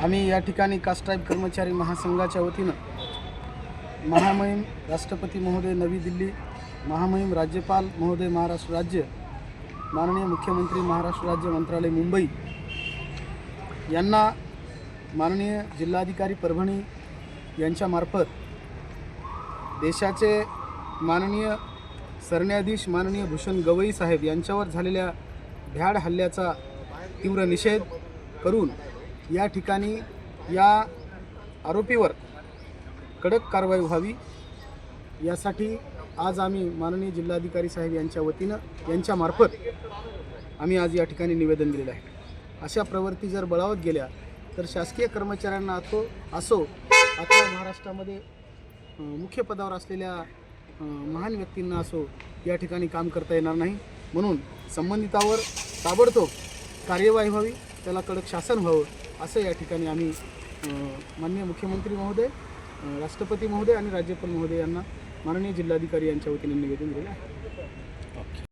आम्ही या ठिकाणी कास्ट्राईब कर्मचारी महासंघाच्या वतीनं महामहिम राष्ट्रपती महोदय नवी दिल्ली महामहिम राज्यपाल महोदय महाराष्ट्र राज्य माननीय मुख्यमंत्री महाराष्ट्र राज्य मंत्रालय मुंबई यांना माननीय जिल्हाधिकारी परभणी यांच्यामार्फत देशाचे माननीय सरन्यायाधीश माननीय भूषण गवई साहेब यांच्यावर झालेल्या भ्याड हल्ल्याचा तीव्र निषेध करून या ठिकाणी या आरोपीवर कडक कारवाई व्हावी यासाठी आज आम्ही माननीय जिल्हाधिकारी साहेब यांच्या वतीनं यांच्यामार्फत आम्ही आज या ठिकाणी निवेदन दिलेलं आहे. अशा प्रवृत्ती जर बळावत गेल्या तर शासकीय कर्मचाऱ्यांना असो असो अथवा महाराष्ट्रामध्ये मुख्य पदावर असलेल्या महान व्यक्तींना असो या ठिकाणी काम करता येणार नाही. म्हणून संबंधितावर ताबडतोब कार्यवाही व्हावी त्याला कडक शासन व्हावं असं या ठिकाणी आम्ही माननीय मुख्यमंत्री महोदय राष्ट्रपती महोदय आणि राज्यपाल महोदय यांना माननीय जिल्हाधिकारी यांच्या वतीने निवेदन दिलेलं आहे.